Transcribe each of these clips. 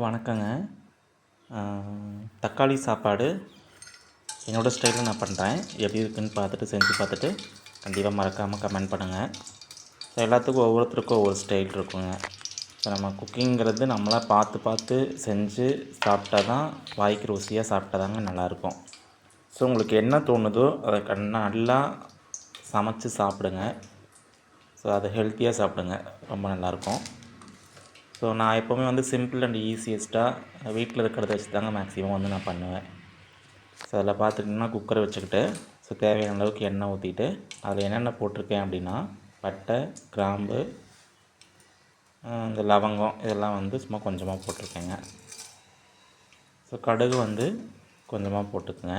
வணக்கங்க. தக்காளி சாப்பாடு என்னோடய ஸ்டைலில் நான் பண்ணுறேன் எப்படி இருக்குன்னு பார்த்துட்டு செஞ்சு பார்த்துட்டு கண்டிப்பாக மறக்காமல் கமெண்ட் பண்ணுங்கள் ஸோ எல்லாத்துக்கும் ஒவ்வொருத்தருக்கும் ஒவ்வொரு ஸ்டைல் இருக்குங்க. ஸோ நம்ம குக்கிங்கிறது நம்மளாக பார்த்து பார்த்து செஞ்சு சாப்பிட்டா தான் வாய்க்கு ருசியாக சாப்பிட்டா தாங்க நல்லாயிருக்கும். ஸோ உங்களுக்கு என்ன தோணுதோ அதை கண் நல்லா சமைச்சு சாப்பிடுங்க. ஸோ அதை ஹெல்த்தியாக சாப்பிடுங்க. ரொம்ப நல்லாயிருக்கும். ஸோ நான் எப்போவுமே வந்து சிம்பிள் அண்ட் ஈஸியஸ்ட்டாக வீட்டில் இருக்கிறத வச்சு தாங்க மேக்ஸிமம் வந்து நான் பண்ணுவேன். ஸோ அதில் பார்த்துட்டிங்கன்னா குக்கரை வச்சுக்கிட்டு ஸோ தேவையான அளவுக்கு எண்ணெய் ஊற்றிட்டு அதில் என்னென்ன போட்டிருக்கேன் அப்படின்னா பட்டை கிராம்பு இந்த லவங்கம் இதெல்லாம் வந்து சும்மா கொஞ்சமாக போட்டிருக்கேங்க. ஸோ கடுகு வந்து கொஞ்சமாக போட்டுக்குங்க.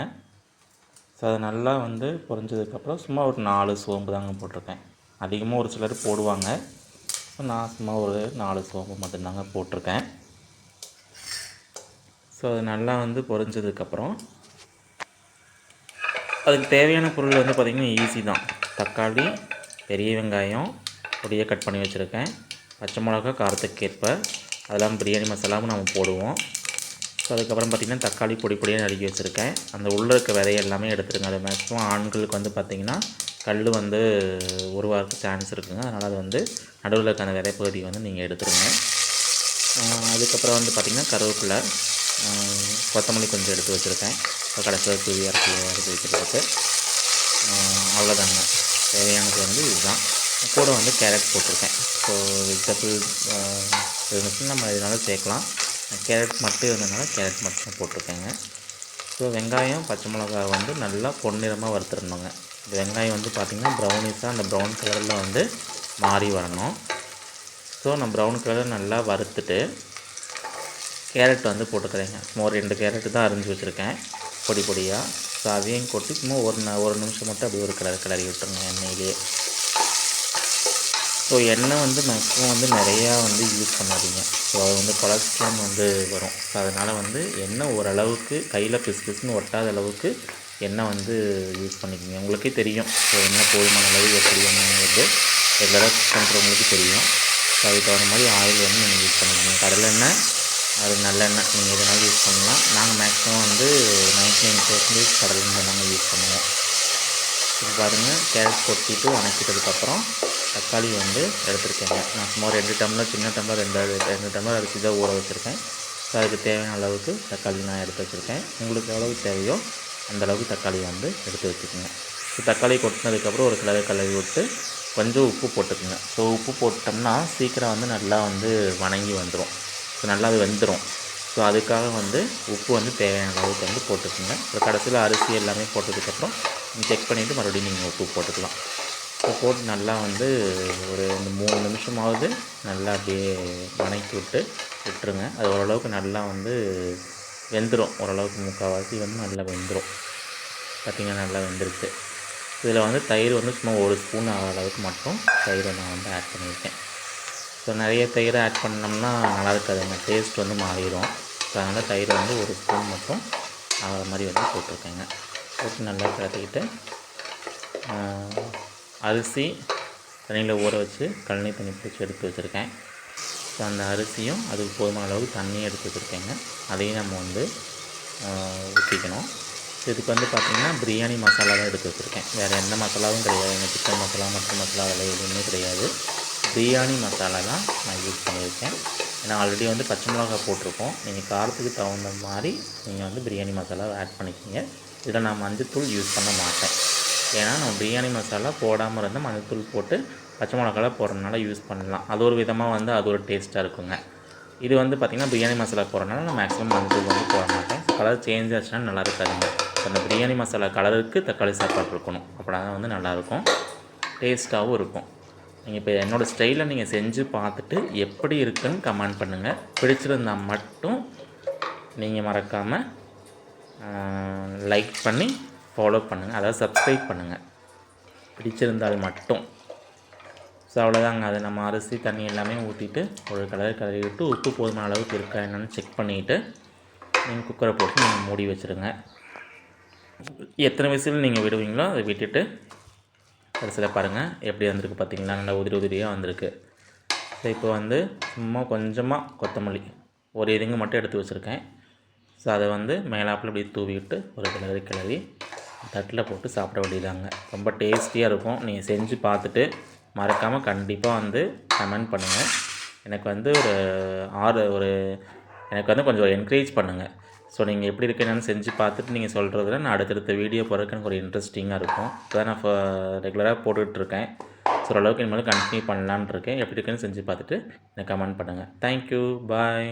ஸோ அது நல்லா வந்து பொரிஞ்சதுக்கப்புறம் சும்மா ஒரு நாலு சோம்பு தாங்க போட்டிருக்கேன். அதிகமாக ஒரு சிலர் போடுவாங்க. நான் சும்மா ஒரு நாலு சோம்பு மட்டும்தாங்க போட்டிருக்கேன். ஸோ அது நல்லா வந்து பொரிஞ்சதுக்கப்புறம் அதுக்கு தேவையான பொருள் வந்து பார்த்திங்கன்னா ஈஸி தான். தக்காளி பெரிய வெங்காயம் பொடியை கட் பண்ணி வச்சுருக்கேன். பச்சை மிளகா காரத்துக்கு ஏற்ப. அதெல்லாம் பிரியாணி மசாலாவும் நம்ம போடுவோம். ஸோ அதுக்கப்புறம் பார்த்திங்கன்னா தக்காளி பொடி பொடியாக நறுக்கி வச்சுருக்கேன். அந்த உள்ளே இருக்க விதைய எல்லாமே எடுத்துருங்க. அது மேக்ஸிமம் ஆண்களுக்கு வந்து பார்த்திங்கன்னா கல் வந்து உருவாக்க சான்ஸ் இருக்குங்க. அதனால் அது வந்து நடுவில் இருக்கான விதை பகுதியை வந்து நீங்கள் எடுத்துருங்க. அதுக்கப்புறம் வந்து பார்த்திங்கன்னா கருவேப்பிலை கொத்தமல்லி கொஞ்சம் எடுத்து வச்சுருக்கேன். இப்போ கடைசியில் தூவி இறக்கி இறக்கி வச்சுருக்கு அவ்வளோதாங்க தேவையானது வந்து இதுதான். கூட வந்து கேரட் போட்டிருக்கேன். ஸோ வெஜிடபிள் இருந்துச்சுன்னா நம்ம இதனால சேர்க்கலாம். கேரட் மட்டும் இருந்ததுனால கேரட் மட்டும் போட்டிருக்கேங்க. ஸோ வெங்காயம் பச்சை மிளகாய் வந்து நல்லா பொன்னிறமாக வறுத்துடணுங்க. இந்த வெங்காயம் வந்து பார்த்திங்கன்னா ப்ரௌனிஸாக அந்த ப்ரௌன் கலரில் வந்து மாறி வரணும். ஸோ நான் ப்ரௌன் கலர் நல்லா வறுத்துட்டு கேரட் வந்து போட்டுக்கிறேங்க. சும்மா ஒரு ரெண்டு கேரட்டு தான் அரிஞ்சு வச்சுருக்கேன். பொடி பொடியாக ஸோ அதையும் கொட்டி சும்மா ஒரு ந ஒரு நிமிஷம் மட்டும் அப்படியே ஒரு கலர் கிளறி விட்டுருங்க எண்ணெயிலேயே ஸோ எண்ணெய் வந்து மேக்ஸிமம் வந்து நிறையா வந்து யூஸ் பண்ணாதீங்க. ஸோ அது வந்து கொலஸ்ட்ரால் வந்து வரும். ஸோ அதனால் வந்து எண்ணெய் ஓரளவுக்கு கையில் பிசு பிசுன்னு ஒட்டாத அளவுக்கு எண்ணெய் வந்து யூஸ் பண்ணிக்கோங்க? உங்களுக்கே தெரியும். ஸோ எண்ணெய் போதுமான அளவு எப்படி என்னங்கிறது ரெகுலராக பண்ணுறவங்களுக்கு தெரியும். ஸோ அதுக்கு தகுந்த மாதிரி ஆயில் வந்து நீங்கள் யூஸ் பண்ணிக்கோங்க. கடலெண்ணெய் அது நல்லெண்ணெய் நீங்கள் எதனாலும் யூஸ் பண்ணலாம். நாங்கள் மேக்ஸிமம் வந்து நைன்டி நைன் பர்சன்டேஜ் கடலெண்ணெய் நாங்கள் யூஸ் பண்ணுவோம். இப்போ பாருங்கள் கேரட் கொட்டிட்டு வணக்கிட்டதுக்கப்புறம் தக்காளி வந்து எடுத்துருக்கேங்க. நான் சும்மா ரெண்டு டம்ளர் சின்ன டம்ளர் ரெண்டு ரெண்டு டம்ளர் அரிசி தான் ஊற வச்சுருக்கேன். ஸோ அதுக்கு தேவையான அளவுக்கு தக்காளி நான் எடுத்து வச்சுருக்கேன். உங்களுக்கு எவ்வளவு தேவையோ அந்தளவுக்கு தக்காளியை வந்து எடுத்து வச்சுக்கோங்க. ஸோ தக்காளி கொட்டினதுக்கப்புறம் ஒரு கிளறி கழுவி விட்டு கொஞ்சம் உப்பு போட்டுக்கோங்க. ஸோ உப்பு போட்டோம்னா சீக்கிரம் வந்து நல்லா வந்து வணங்கி வந்துடும் ஸோ நல்லா அது வெந்துடும் ஸோ அதுக்காக வந்து உப்பு வந்து தேவையான அளவுக்கு வந்து போட்டுக்கோங்க. அப்புறம் கடைசியில் அரிசி எல்லாமே போட்டதுக்கப்புறம் செக் பண்ணிவிட்டு மறுபடியும் நீங்கள் உப்பு போட்டுக்கலாம். ஸோ போட்டு நல்லா வந்து ஒரு இந்த மூணு நிமிஷமாவது நல்லா அப்படியே வணக்கி விட்டு விட்டுருங்க. அது ஓரளவுக்கு நல்லா வந்து வெந்துடும் ஓரளவுக்கு முக்கால்வாசி வந்து நல்லா வெந்துடும் பார்த்திங்கன்னா நல்லா வெந்துருச்சு. இதில் வந்து தயிர் வந்து சும்மா ஒரு ஸ்பூன் ஆகிற அளவுக்கு மட்டும் தயிரை நான் வந்து ஆட் பண்ணியிருக்கேன். ஸோ நிறைய தயிரை ஆட் பண்ணோம்னா நல்லா அந்த டேஸ்ட் வந்து மாறிடும் ஸோ அதனால் தயிரை வந்து ஒரு ஸ்பூன் மட்டும் ஆகிற மாதிரி வந்து போட்டிருக்கேங்க. போட்டு நல்லா கிளத்திக்கிட்டு அரிசி தண்ணியில் ஊற வச்சு கழனி தண்ணி பிடிச்சி எடுத்து வச்சுருக்கேன். ஸோ அந்த அரிசியும் அதுக்கு போதுமான அளவுக்கு தண்ணியும் எடுத்து வச்சுருக்கேங்க. அதையும் நம்ம வந்து ஊற்றிக்கணும் இதுக்கு வந்து பார்த்திங்கன்னா பிரியாணி மசாலா தான் எடுத்து வச்சுருக்கேன். வேறு எந்த மசாலாவும் கிடையாது. எங்கள் சிக்கன் மசாலா மட்டன் மசாலா அதெல்லாம் எதுவுமே கிடையாது. பிரியாணி மசாலா தான் நான் யூஸ் பண்ணியிருக்கேன். ஏன்னா ஆல்ரெடி வந்து பச்சை மிளகா போட்டிருக்கோம். நீங்கள் காரத்துக்கு தகுந்த மாதிரி நீங்கள் வந்து பிரியாணி மசாலா ஆட் பண்ணிக்கிங்க. இதில் நான் மஞ்சத்தூள் யூஸ் பண்ண மாட்டேன். ஏன்னா நம்ம பிரியாணி மசாலா போடாமல் இருந்தால் மஞ்சத்தூள் போட்டு பச்சை மிளகாலாம் போடுறதுனால யூஸ் பண்ணலாம். அது ஒரு விதமாக வந்து அது ஒரு டேஸ்ட்டாக இருக்குங்க. இது வந்து பார்த்திங்கன்னா பிரியாணி மசாலா போடுறதுனால நான் மேக்ஸிமம் மஞ்சள் வந்து போட மாட்டேன். கலர் சேஞ்ச் ஆச்சுன்னா நல்லா இருக்காதுங்க. அந்த பிரியாணி மசாலா கலருக்கு தக்காளி சாப்பாடு இருக்கணும். அப்படின்னா தான் வந்து நல்லாயிருக்கும் டேஸ்ட்டாகவும் இருக்கும். நீங்கள் இப்போ என்னோடய ஸ்டைலில் நீங்கள் செஞ்சு பார்த்துட்டு எப்படி இருக்குன்னு கமெண்ட் பண்ணுங்கள் பிடிச்சிருந்தால் மட்டும் நீங்கள் மறக்காமல் லைக் பண்ணி ஃபாலோ பண்ணுங்கள் அதாவது சப்ஸ்கிரைப் பண்ணுங்கள் பிடிச்சிருந்தால் மட்டும். ஸோ அவ்வளோதாங்க அதை நம்ம அரிசி தண்ணி எல்லாமே ஊற்றிட்டு ஒரு கலர் கலரி விட்டு உப்பு போதுமான அளவுக்கு இருக்கா என்னென்னு செக் பண்ணிவிட்டு நீங்கள் குக்கரை போட்டு நீங்கள் மூடி வச்சுருங்க. எத்தனை விசில் நீங்கள் விடுவீங்களோ அதை விட்டுட்டு கடைசியில் பாருங்கள் எப்படி வந்திருக்கு பார்த்தீங்களா? நல்லா உதிரி உதிரியாக வந்திருக்கு. ஸோ இப்போ வந்து சும்மா கொஞ்சமாக கொத்தமல்லி. ஒரு இதுங்க மட்டும் எடுத்து வச்சுருக்கேன். ஸோ அதை வந்து மேலாப்பில் இப்படி தூவிட்டு ஒரு கிளறி கிளறி தட்டில் போட்டு சாப்பிட வேண்டியதாங்க. ரொம்ப டேஸ்டியாக இருக்கும். நீங்கள் செஞ்சு பார்த்துட்டு மறக்காமல் கண்டிப்பாக வந்து கமெண்ட் பண்ணுங்கள் எனக்கு வந்து ஒரு ஆறு ஒரு எனக்கு வந்து கொஞ்சம் என்கரேஜ் பண்ணுங்கள் ஸோ நீங்கள் எப்படி இருக்கு செஞ்சு பார்த்துட்டு நீங்கள் சொல்கிறதுல நான் அடுத்தடுத்த வீடியோ போடுறதுக்கு எனக்கு ஒரு இன்ட்ரெஸ்டிங்காக இருக்கும். இப்போ நான் ரெகுலராக போட்டுட்ருக்கேன் ஸோ ஓரளவுக்கு இனிமேல் கண்டினியூ பண்ணலான் இருக்கேன். எப்படி இருக்குன்னு செஞ்சு பார்த்துட்டு எனக்கு கமெண்ட் பண்ணுங்கள் தேங்க்யூ பாய்